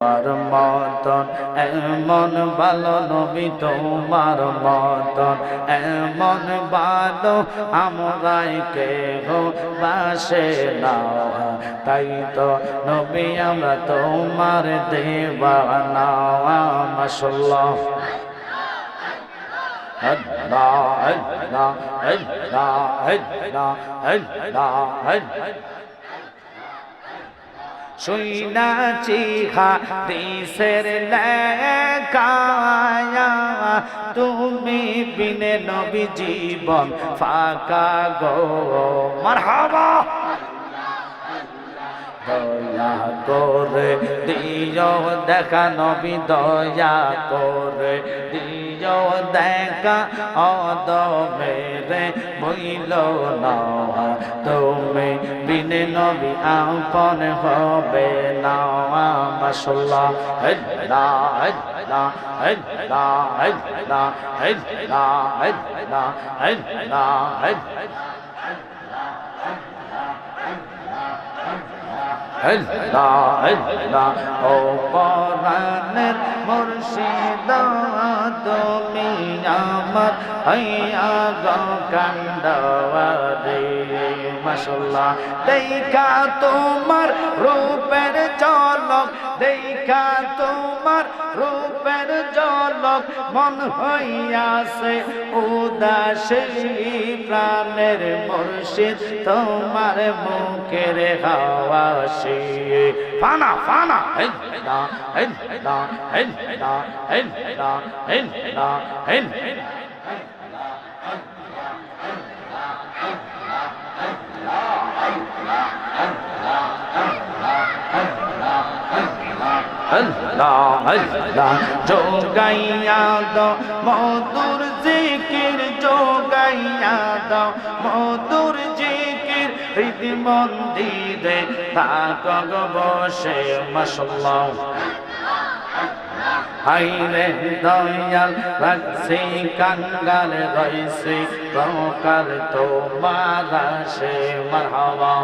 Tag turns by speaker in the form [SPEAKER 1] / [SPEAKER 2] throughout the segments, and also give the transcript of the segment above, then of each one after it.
[SPEAKER 1] তোমার মতন এমন ভালো নবী তোমার মতন এমন ভালো আমরাই কেহ বাসে না। তাই তো নবী আমরা তোমার দেবানা মাসাল্লাহ Allah, Allah, Allah, Allah, Allah, Allah. শুইনাছি হাদিসের লেখায়া, তুমি বিনে নবী জীবন ফাঁকা গো মারহাবা দয়া করে দিও, দেখা নবী, দয়া করে দিও দেখা, অদ মেরে বইল না তুমি বিনে নবী আপন হবে না মাসাল্লাহ হেল্লা হেল্লা হেল্লা হেল্লা হেল্লা হেল্লা হেল্লা হেল্লা হেল্লা হেল্লা ও পরানের মুর্শিদ তুমি আমার হইয়া গো কান্ডারে মাসাল্লাহ দেখা তোমার রূপের ঝলক, দেখা তোমার রূপের ঝলক, মন হইয়াছে উদাসী প্রাণের মুর্শিদ, তোমার মুখের হাওয়াসি ফানা ফানা হেল্লা হেল্লা হেল্লা হেল্লা হেল্লা হেল্লা আল্লাহ আল্লাহ। যোগাইয়া দাও, মধুর জিকির যোগাইয়া দাও। মধুর জিকির হৃদি মন্দিরে থাক বসে মাসাল্লাহ হাইরে দয়াল রাখছি কাঙ্গাল রইছি প্রকার তোমার সে মারহাবা।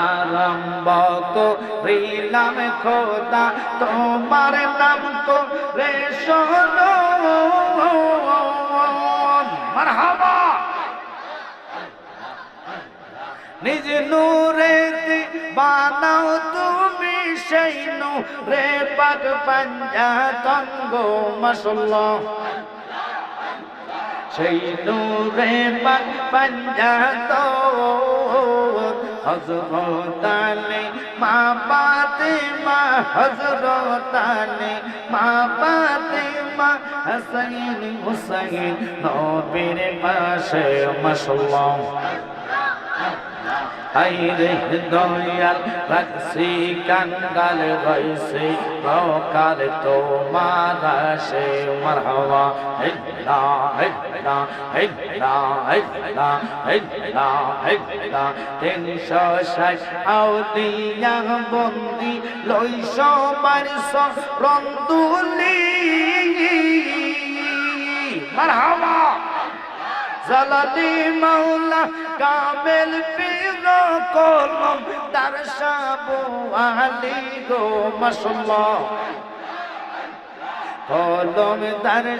[SPEAKER 1] আরম্ভ করিলাম খোদা, তোমার নাম তো রে নিজ নূরে বানাও তুমি সেই নূরে পাক পাঞ্জা তঙ্গ মশলা সেই নূরে পাক পাঞ্জা তো হজরত আলী মা পাতে মা হজরত আলী মা পাতে মা হাসাইন নবীর পাশে মাশাল্লাহ হাইরে দয়াল রাখছি কাঙ্গাল রইছি প্রকার তোমার সে মারহাবা হেল্লা হেল্লা হেল্লা হেল্লা হেল্লা হেল্লা। তিনশো ষাট আউলিয়া বন্দি লইশ বারশ রন্দুলি মারহাবা জালালি মাওলা কামেল পীর কলম তার সাবু আলী গো মাশাল্লাহ। কলম আলী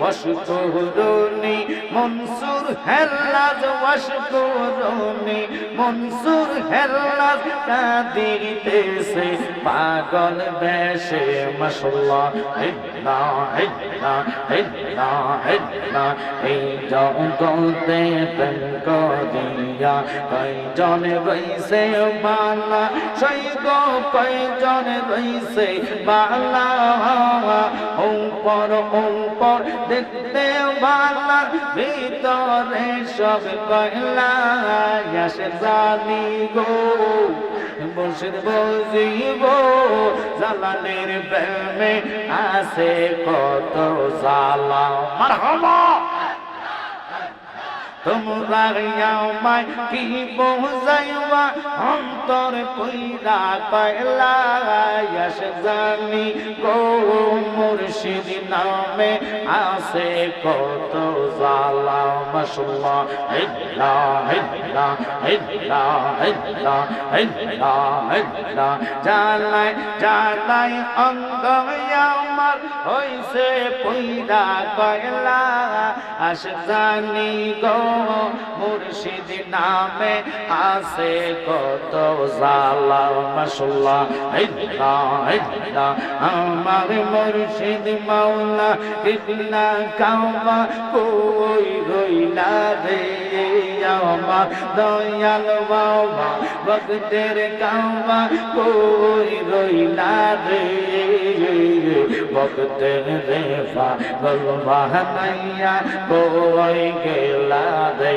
[SPEAKER 1] ওয়াশকুরুনি মনসুর হেল্লাজ ওয়াশকুরুনি মনসুর হেল্লাজ কাঁদিতেছে পাগল বেশে মাশাল্লাহ হিল্লা হিল্লা হিল্লা হিল্লা। এই জগতে প্রেম করিয়া কয়জন রইছে বালা সেই গো কয়জন রইছে বালা উপর উপর, দেখতে বালা ভিতরে সব কয়লা আসে জানি গো। বসির বজিব জালানের প্রেমে আছে কত জালা মারহাবা! তোমরা আমায় কি বোঝাইবা? অন্ত অন্তর কইরা ইয়াস জানি গো মুর্শিদ নামে আসে কত জালা মাশাল্লাহ ইল্লা ইল্লা ইল্লা ইল্লা ইল্লা ইল্লা জালাই জালাই অঙ্গ আমার হইছে পইরা কয়লা। আস জানি গো, মুর্শিদ নামে আসে কত জালা মাশাল্লাহ ইল্লা ইল্লা আমার মুর্শিদ মাওলা কিবলা কাওবা কই রইলা রে। আমার দয়াল বাবা, ভক্তের কাওবা কই রইলা রে। ভক্তে দেবা বলবাহনাইয়া কই গেলা দে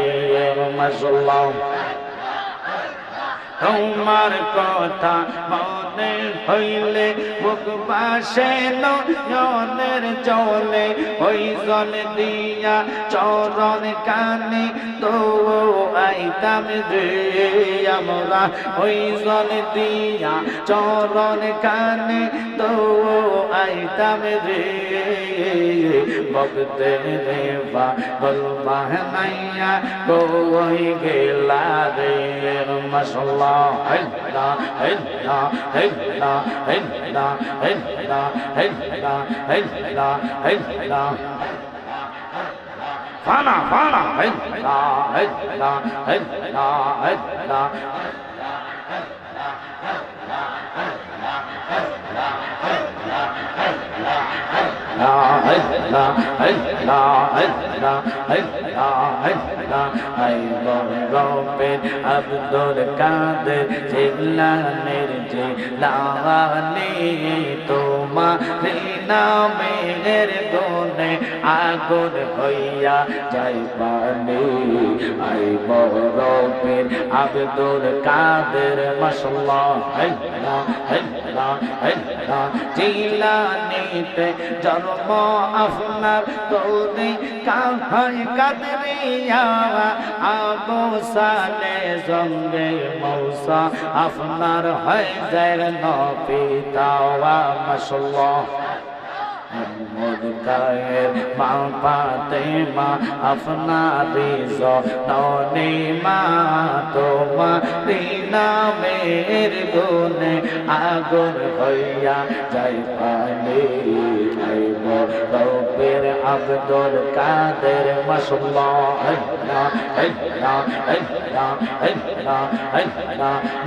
[SPEAKER 1] মাসুল্লাহ তোমার কথা মনে হইলে মুখ পাশে নয়নের জলে ওই জল দিয়া চরণ কানে তো আইতাম রে আমরা। ওই জল দিয়া চরণ কানে তো আইতাম রে ভক্তে রে বা গল বাহনাইয়া কই গেলা রে? মাসাল্লাহ হেল্লা হেল্লা হেল্লা। ফানা ফানা হেন হেন হেন হেন হেন হেন রবের আব্দুল কাদের জিলানের জিলানি তোমার নামের গুণে আগুন হইয়া যাই পানি আই রবের আব্দুল কাদের মশলা হ্যাঁ হ্যাঁ জিলানিতে জন্ম আপনার তোরে কাহাই কাদরিয়া আবু সালে সঙ্গে মৌসা আপনার হয় যায় নপিতাওয়া মশলা মোদ কায়ের মা পাতে মা আপনারি জননে মা তোমারি নামের গুনে আগুন হইয়া যাই পানি আইব রবের আব্দুল কাদের মাশাল্লাহ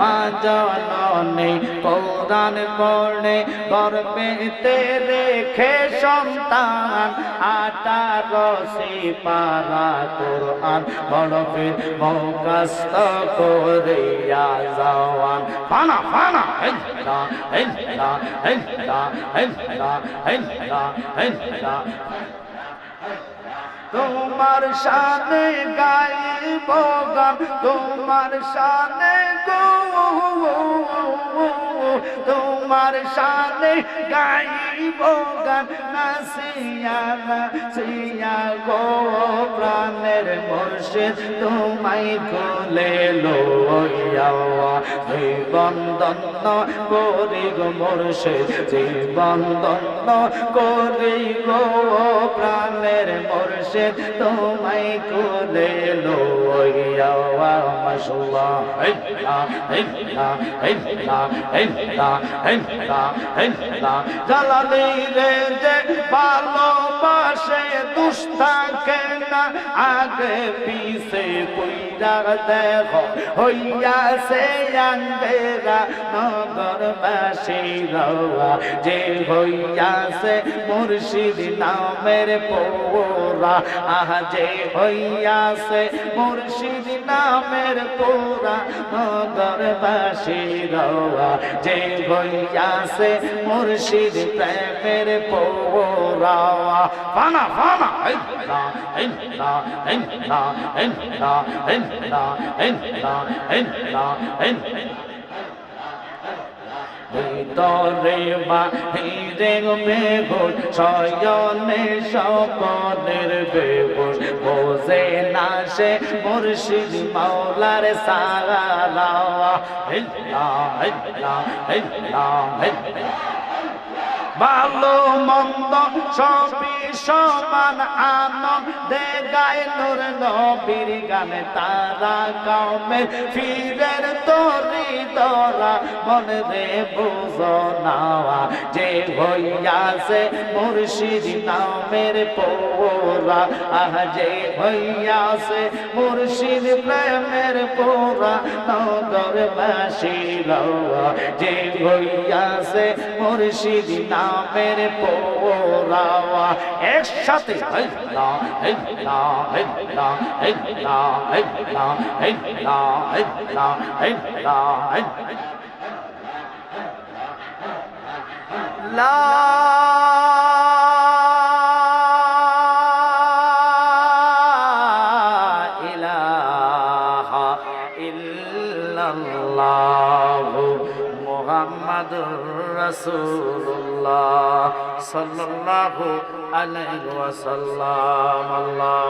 [SPEAKER 1] মাজননে কোরআন পড়ে গর্বেতে রেখে সন্তান আটারো সে পারা কোরআন বড়বে মুখস্ত করিয়া জওয়ান ফানা ফানা হেন্দা হেন্দা হেন্দা হেন্দা হেন্দা হেন্দা তোমার শানে গাইব গান তোমার শানে গো। তোমার শানে গাইব গান নাসিয়া নাসিয়া গো প্রাণের মুর্শিদ, তোমায় কোলে লইয়া জীবন করি গো মুর্শিদ, জীবন দন্ন করি গো প্রাণের মুর্শিদ, তোমায় কোলে লইয়া মাশাল্লাহ হেল্লা হেল্লা হেল্লা হেল্লা। জালালি রে যে ভালোবাসে দুস্তাকে না আগে পিছে পইরা দেখো হইয়া সে আঙ্গেরা নগর বাসী যে হইয়াছে মুর্শিদ নামের পোরা আহ, যে হইয়াছে মুর্শিদ নামের পোরা নগর বাসি রওয়া। যে হইয়াছে মুর্শিদ প্রেমের পোরা। ফানা ফানা ইন্না ইন্না ইন্না ইন্না ইন্না ইন্না ইন্না ভিতরে বাহিরে বেহুশ, শয়নে স্বপনের বেহুশ। বোঝে না সে মুর্শিদ মাওলার সারা ভালো মন্দ সবই সমান আনন্দে গায় নূর নবীর গানে তারা কামের ফিরের তরি দরা মনে রে বুঝো নাওয়া যে হইয়াছে মুর্শিদ নামের পোরা, আহ, যে হইয়াছে মুর্শিদ প্রেমের পোরা, নগর বাসী যে হইয়াছে মুর্শিদ নামের পোরাওয়া একসাথে হেল্লা হেল্লা হেল্লা হেল্লা হেল্লা হেল্লা হেল্লা হেল্লা লা। لا রসুল্লাহ সাল্লাহ আলাই ওয়াসাল্লাম আল্লাহ